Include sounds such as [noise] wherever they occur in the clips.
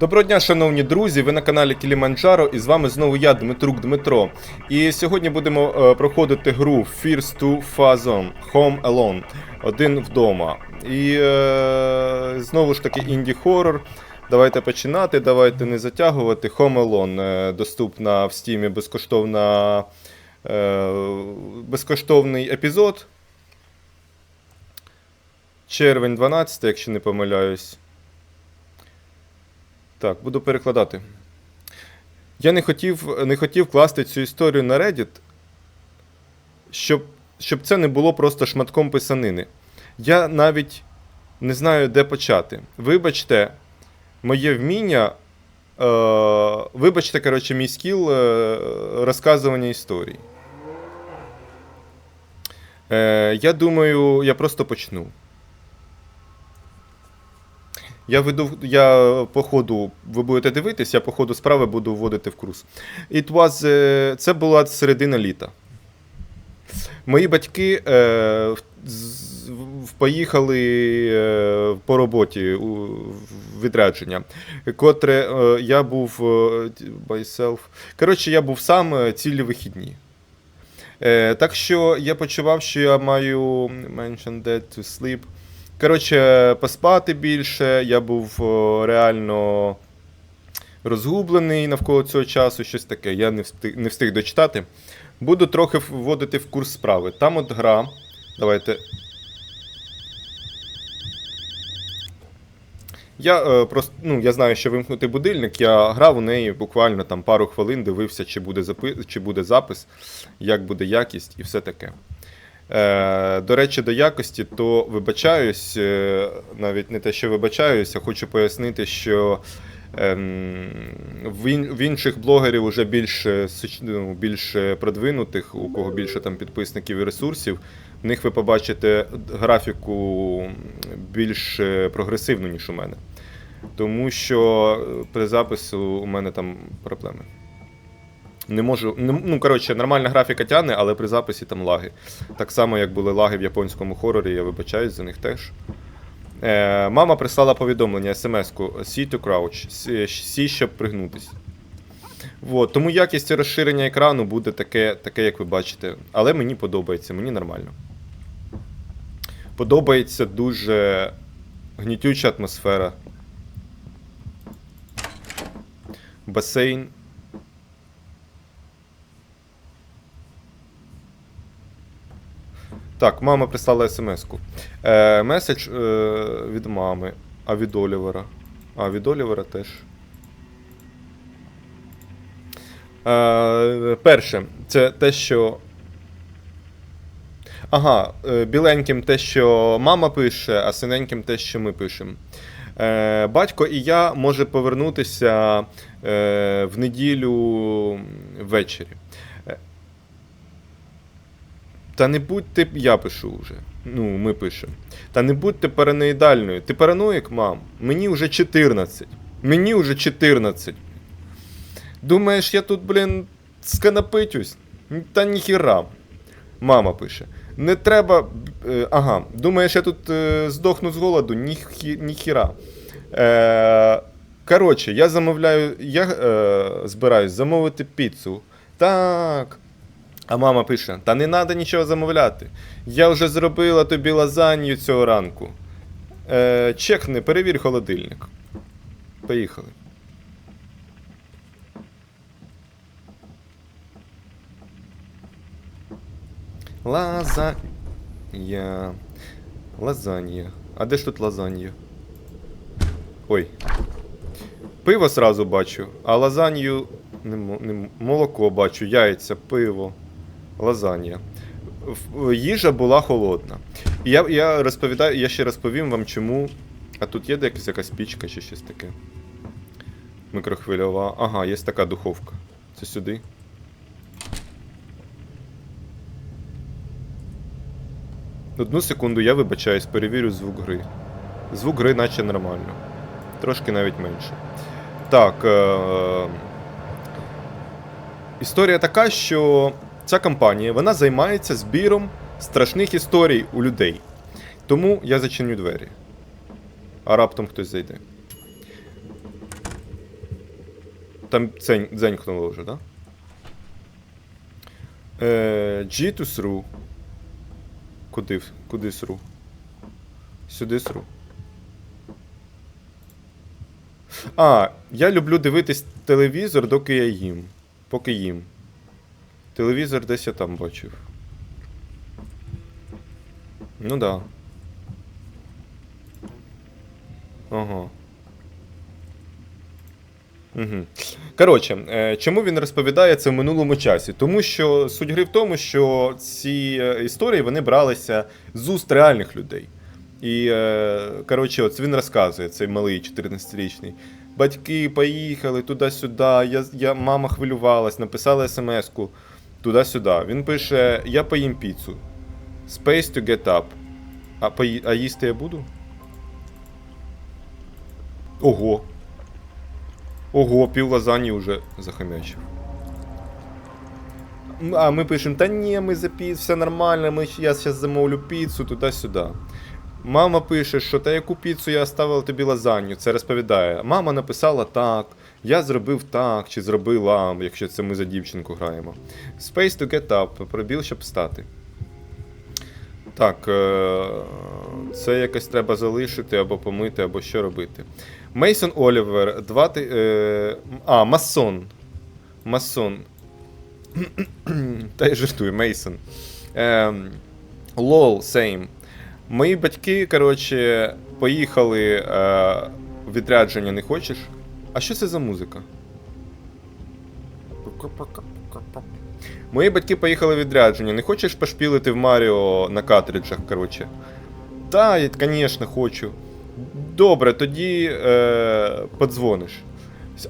Доброго дня, шановні друзі! Ви на каналі Кіліманджаро і з вами знову я, Дмитрук Дмитро. І сьогодні будемо е, проходити гру Fears to Phazon Home Alone. Один вдома. І е, знову ж таки інді-хоррор. Давайте починати, давайте не затягувати. Home Alone е, доступна в Steam безкоштовна, е, безкоштовний епізод. Червень 12, якщо не помиляюсь. Так, буду перекладати. Я не хотів, не хотів класти цю історію на Reddit, щоб, щоб це не було просто шматком писанини. Я навіть не знаю, де почати. Вибачте, моє вміння. Е, вибачте, коротше, мій скіл е, розказування історій. Е, я думаю, я просто почну. Я веду, я по ходу, ви будете дивитись, я по ходу справи буду вводити в курс. It was, е, це була середина літа. Мої батьки е, поїхали е, по роботі у відрядження, котре е, я був е. Коротше, я був сам е, цілі вихідні. Е, так що я почував, що я маю mention that to sleep. Коротше, поспати більше, я був реально розгублений навколо цього часу, щось таке. Я не встиг, не встиг дочитати. Буду трохи вводити в курс справи. Там от гра. Давайте. Я е, просто ну, я знаю, що вимкнути будильник. Я грав у неї буквально там пару хвилин, дивився, чи буде, запи... чи буде запис, як буде якість і все таке. Е, до речі, до якості, то вибачаюсь, е, навіть не те, що вибачаюсь, а хочу пояснити, що ем, в, інших блогерів вже більш, ну, більш продвинутих, у кого більше там підписників і ресурсів, в них ви побачите графіку більш е, прогресивну, ніж у мене. Тому що при запису у мене там проблеми. Не можу. Не, ну, коротше, нормальна графіка тягне, але при записі там лаги. Так само, як були лаги в японському хорорі, я вибачаюсь за них теж. Е, мама прислала повідомлення, смс-ку See to crouch, сі- сі, щоб пригнутись. Вот, тому якість розширення екрану буде таке, таке, як ви бачите. Але мені подобається, мені нормально. Подобається дуже гнітюча атмосфера. Басейн. Так, мама прислала смс-ку. Е, меседж е, від мами, а від Олівера. А від Олівера теж. Е, перше, це те, що. Ага, е, біленьким те, що мама пише, а синеньким те, що ми пишемо. Е, батько і я може повернутися е, в неділю ввечері. Та не будьте, я пишу вже. Ну, ми пишемо. Та не будьте параноїдальною. Ти параноїк, мам? Мені вже 14. Мені вже 14. Думаєш, я тут, блін, сканапитюсь? Та ніхіра. Мама пише. Не треба. е, ага, думаєш, я тут е, здохну з голоду? Ніхі, ніхіра. Е, коротше, я замовляю. Я е, збираюсь замовити піцу. Так. А мама пише: Та не треба нічого замовляти. Я вже зробила тобі лазанью цього ранку. Е, чекни, перевір холодильник. Поїхали. Лазанья. Лазанья. А де ж тут лазанья? Ой. Пиво сразу бачу, а лазанью. Не, не, молоко бачу, яйця, пиво, лазанья. Їжа була холодна. І я, я розповідаю, я ще розповім вам, чому. А тут є якась якась пічка чи щось таке. Микрохвильова. Ага, є така духовка. Це сюди. Одну секунду, я вибачаюсь, перевірю звук гри. Звук гри наче нормально. Трошки навіть менше. Так. Е- історія така, що ця компанія вона займається збіром страшних історій у людей. Тому я зачиню двері. А раптом хтось зайде. Там дзенькнуло вже, да? Е, G to through. Куди? Куди сру? Сюди сру. А, я люблю дивитись телевізор, доки я їм. Поки їм. Телевізор десь я там бачив. Ну да. Ага. Угу. Коротше, е, чому він розповідає це в минулому часі? Тому що суть гри в тому, що ці е, історії вони бралися з уст реальних людей. І, е, коротше, от він розказує, цей малий 14-річний. Батьки поїхали туди-сюди, я, я, мама хвилювалась, написала смс-ку туди-сюди. Він пише: Я поїм піцу. Space to get up. А, пої... а їсти я буду? Ого. Ого, пів лазані вже захомячив. А ми пишемо, та ні, ми за піц, все нормально, ми, я зараз замовлю піцу туди-сюди. Мама пише, що та яку піцу я оставила тобі лазанью. Це розповідає. Мама написала так, я зробив так, чи зробила, якщо це ми за дівчинку граємо. Space to get up, пробіл, щоб встати. Так, е, це якось треба залишити або помити, або що робити. Мейсон Олівер, два ти. Е, а, Масон. Масон. Та я жартую, Мейсон. Ем, Лол, same. Мої батьки, коротше, поїхали е, відрядження, не хочеш? А що це за музика? Мої батьки поїхали в відрядження. Не хочеш пошпілити в Маріо на картриджах, коротше? Та, звісно, хочу. Добре, тоді е, подзвониш.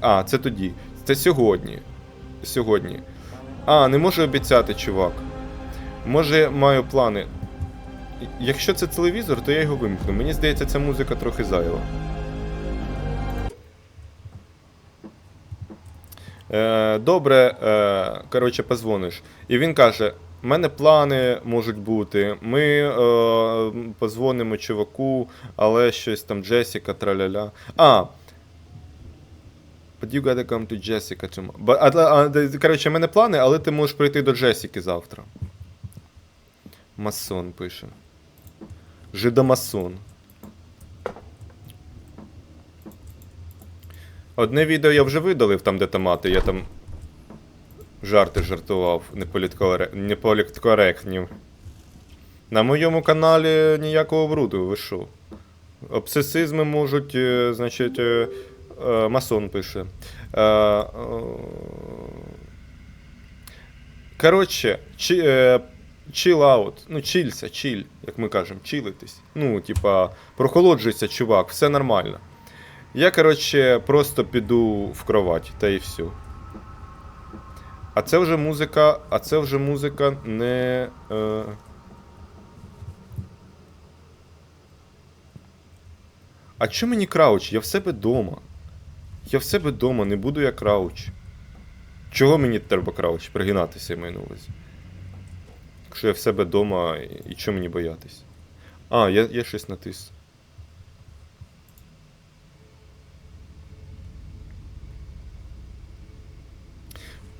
А, це тоді. Це сьогодні. Сьогодні. А, не можу обіцяти, чувак. Може, маю плани. Якщо це телевізор, то я його вимкну. Мені здається, ця музика трохи зайва. Добре, е, коротше, позвониш. І він каже: у мене плани можуть бути. Ми е, позвонимо чуваку, але щось там Джесіка, траляля. А. But you gotta come to Jessica tomorrow. Коротше, в мене плани, але ти можеш прийти до Джесіки завтра. Масон пише. Жидомасон. Одне відео я вже видалив там, де томати, я там жарти жартував, не політкоре... На моєму каналі ніякого бруду, ви що? Обсесизми можуть, е, значить, е, е, масон пише. Коротше, chill out. Ну, чілься, чіль, як ми кажемо, чилитись. Ну, типа, прохолоджуйся, чувак, все нормально. Я, коротше, просто піду в кровать, та і все. А це вже музика. А це вже музика не. Е... А чому мені крауч? Я в себе дома. Я в себе дома, не буду я крауч. Чого мені треба крауч? Пригинатися я маю на увазі. Якщо я в себе дома, і, і чого мені боятись? А, я, я щось натис.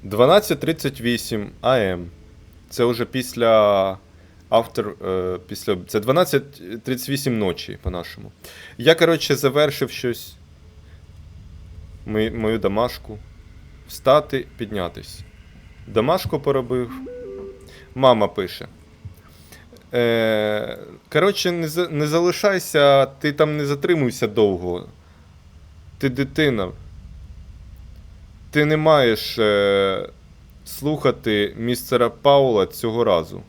Дванадцять тридцять вісім АМ. Це вже після. Автор. Е, після. Це 12.38 ночі, по-нашому. Я, коротше, завершив щось. Мою домашку. Встати, піднятись. Домашку поробив. Мама пише. Е, коротше, не, за- не залишайся, ти там не затримуйся довго. Ти дитина. Ти не маєш е, слухати містера Паула цього разу.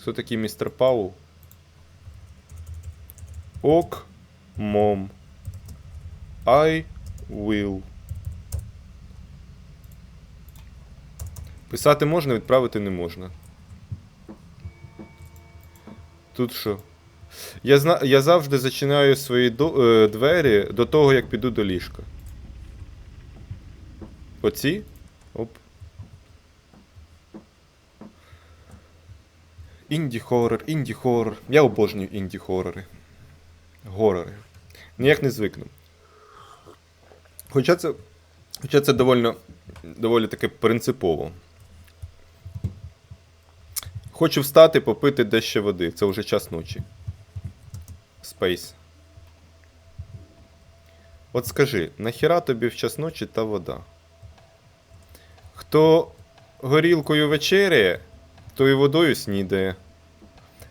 Хто такий містер Паул? Ок, мом. I will. Писати можна, відправити не можна. Тут що? Я, зна... я завжди зачиняю свої до... е, двері до того, як піду до ліжка. Оці? Оп. Інді-хоррор, інді-хоррор. Я обожнюю інді-хоррори. Горори. Ніяк не звикну. Хоча це Хоча це доволі, доволі таки принципово. Хочу встати, попити дещо води. Це вже час ночі. Спейс. От скажи, нахіра тобі в час ночі та вода? Хто горілкою вечеряє, той водою снідає.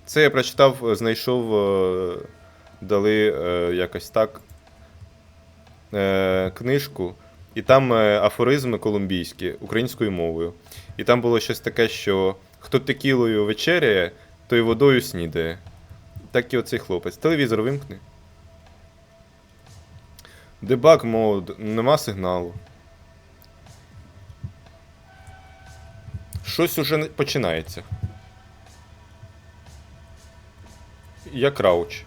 Це я прочитав, е, знайшов, е, дали е, якось так книжку, і там афоризми колумбійські українською мовою. І там було щось таке, що хто текілою вечеряє, той водою снідає. Так і оцей хлопець. Телевізор вимкни. Дебаг мод, нема сигналу. Щось уже починається. Я крауч.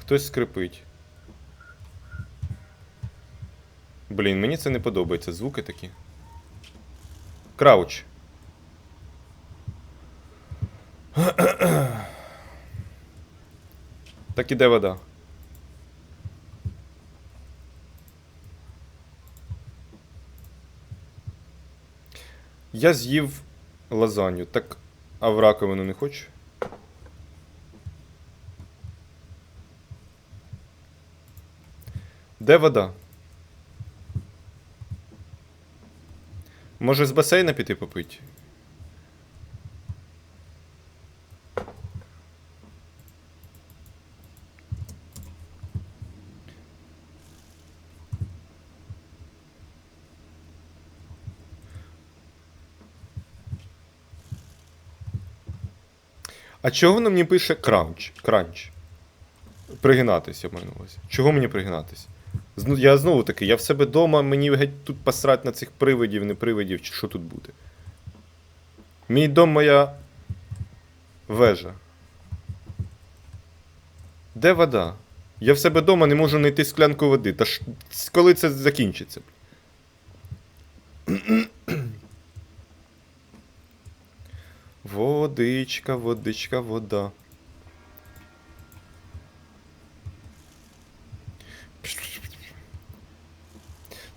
Хтось скрипить. Блін, мені це не подобається. Звуки такі. Крауч. [clears throat] Так іде вода. Я з'їв лазанью. Так, а в раковину не хочу? Де вода? Може з басейна піти попити? А чого воно мені пише кранч? Кранч. Пригинатися, я. Чого мені пригинатися? Я знову таки, я в себе вдома, мені геть тут посрать на цих привидів, не привидів, чи що тут буде. Мій дом моя вежа. Де вода? Я в себе вдома не можу знайти склянку води. Та ж коли це закінчиться? Водичка, водичка, вода.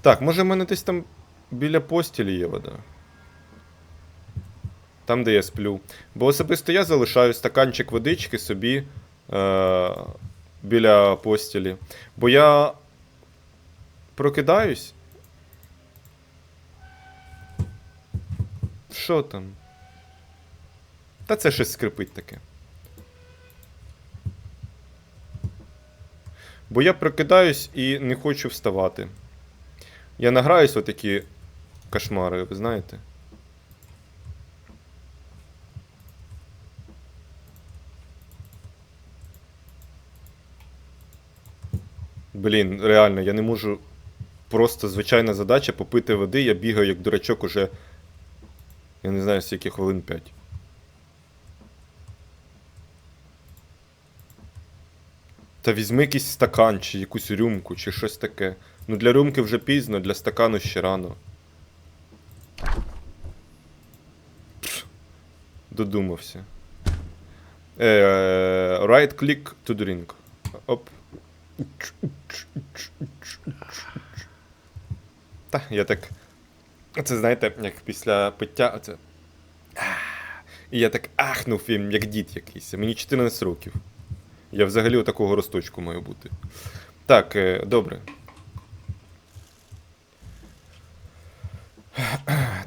Так, може в мене десь там біля постілі є вода. Там, де я сплю. Бо особисто я залишаю стаканчик водички собі е- біля постілі. Бо я прокидаюсь. Що там? Та це щось скрипить таке. Бо я прокидаюсь і не хочу вставати. Я награюсь в такі кошмари, ви знаєте. Блін, реально, я не можу. Просто звичайна задача попити води, я бігаю як дурачок уже. Я не знаю, скільки хвилин 5. Та візьми якийсь стакан, чи якусь рюмку, чи щось таке. Ну для рюмки вже пізно, для стакану ще рано. Додумався. Е, right click to drink. Оп. Та, я так. Це знаєте, як після пиття. Оце. І я так ахнув він, як дід якийсь. Мені 14 років. Я взагалі такого росточку маю бути. Так, е, добре.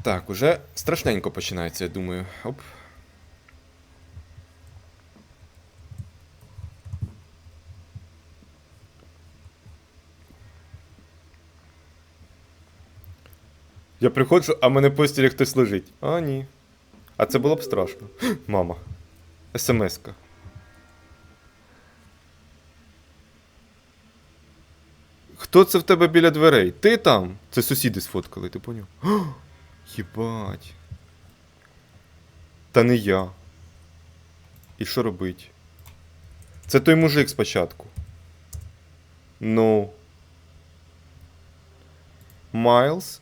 Так, уже страшненько починається, я думаю. Оп. Я приходжу, а мене постілі хтось лежить. А, ні. А це було б страшно. [gasps] Мама. СМС-ка. Хто це в тебе біля дверей? Ти там? Це сусіди сфоткали, ти поняв? Єбать. Та не я. І що робить? Це той мужик спочатку. Ну. Майлз?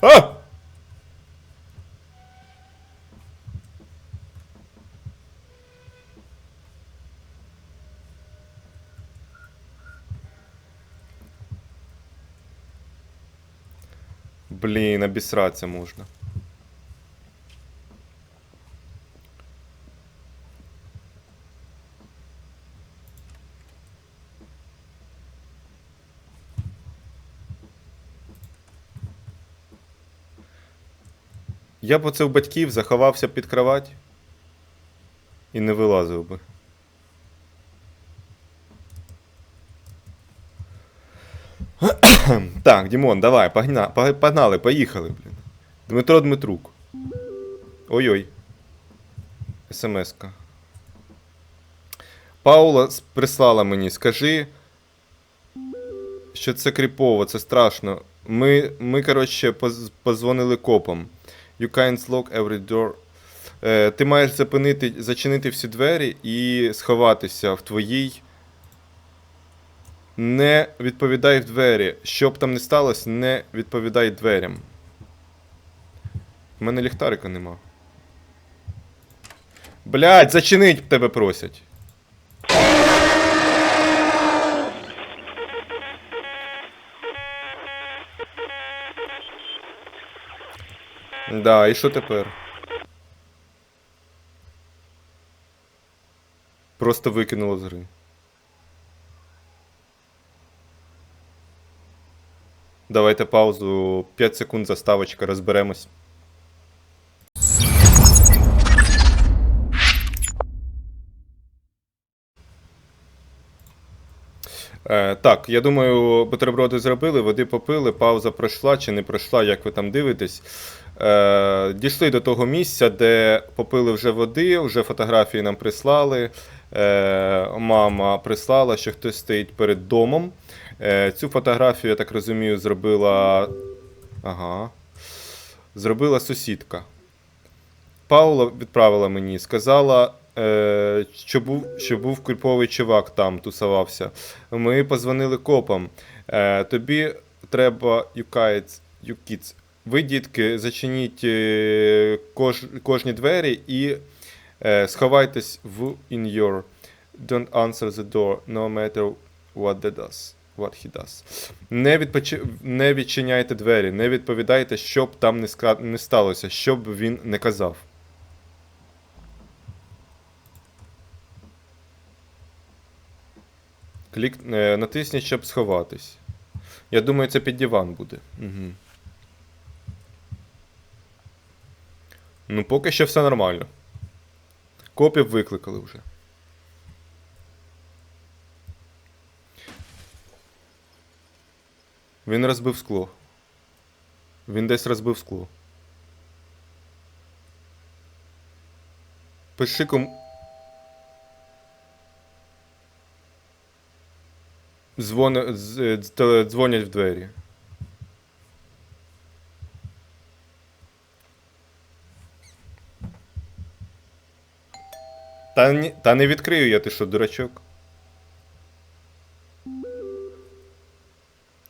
А! Блін, обісратися можна. Я б оце в батьків заховався під кровать і не вилазив би. Так, Дімон, давай, погна... погнали, поїхали, блін. Дмитро Дмитрук. Ой-ой. СМС-ка. Паула прислала мені, скажи, що це кріпово, це страшно. Ми, ми коротше, поз- позвонили копам. You can't lock every door. Е, ти маєш зачинити всі двері і сховатися в твоїй. Не відповідай в двері. Що б там не сталося, не відповідай дверям. У мене ліхтарика нема. Блять, зачинить тебе просять. Да, і що тепер? Просто викинуло з гри. Давайте паузу. 5 секунд заставочка, розберемось. Е, так, я думаю, бутерброди зробили, води попили, пауза пройшла чи не пройшла, як ви там дивитесь. Е, дійшли до того місця, де попили вже води, вже фотографії нам прислали. Е, мама прислала, що хтось стоїть перед домом. Е, цю фотографію, я так розумію, зробила. Ага. Зробила сусідка. Паула відправила мені, сказала, е, що був, що був кульповий чувак там тусувався. Ми позвонили копам. Е, тобі треба юкаєць. Ви, дітки, зачиніть кож, кожні двері і е, сховайтесь в in your. Don't answer the door, no matter what that does. What he does. Не, відпочи... не відчиняйте двері, не відповідайте, що б там не, ска... не сталося, що б він не казав. Клік... е, Натисніть, щоб сховатись. Я думаю, це під диван буде. Угу. Ну, поки що все нормально. Копів викликали вже. Він розбив скло. Він десь розбив скло. Пиши ком... Дзвони... з- е, те- Дзвонять в двері. Та, ні... Та не відкрию я, ти що, дурачок?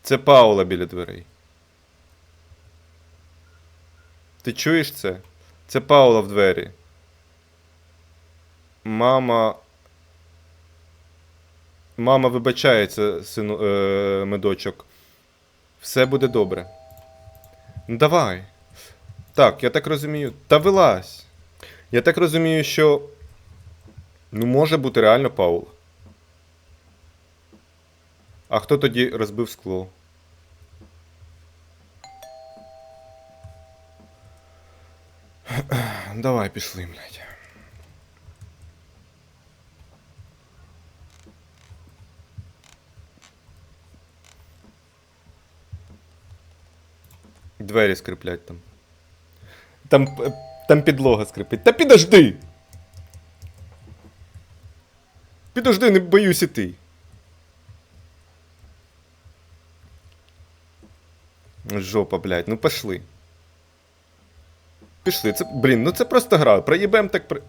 Це Паула біля дверей. Ти чуєш це? Це Паула в двері. Мама. Мама вибачається, сину, е, медочок. Все буде добре. Ну давай. Так, я так розумію. Та вилазь. Я так розумію, що. Ну, може бути реально Паула. А хто тоді розбив скло? Давай пішли, блядь. Двері скриплять там. Там, п- там підлога скрипить. Та підожди! Підожди, не боюсь іти. Жопа, блядь, ну пошли. Пішли. Це, блін, ну це просто гра. Проїбем так при.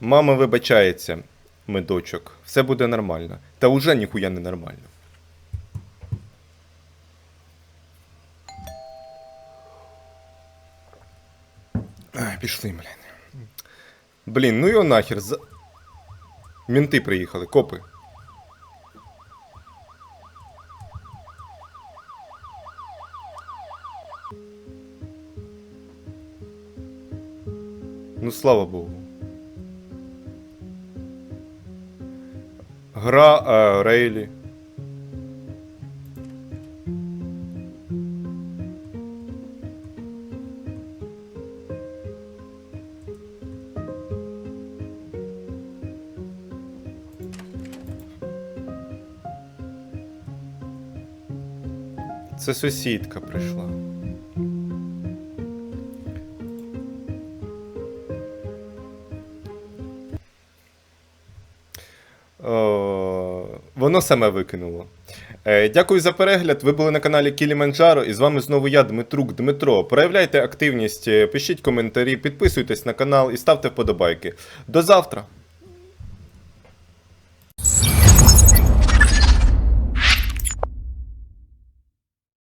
Мама вибачається. медочок. Все буде нормально. Та уже ніхуя не нормально. Пішли, блін. Блін, ну його нахер. За... Мінти приїхали, копи. Ну, слава Богу. Гра е, Рейлі. Це сусідка прийшла. О, воно саме викинуло. Е, дякую за перегляд. Ви були на каналі Кіліманджаро, і з вами знову я, Дмитрук Дмитро. Проявляйте активність, е, пишіть коментарі, підписуйтесь на канал і ставте вподобайки. До завтра!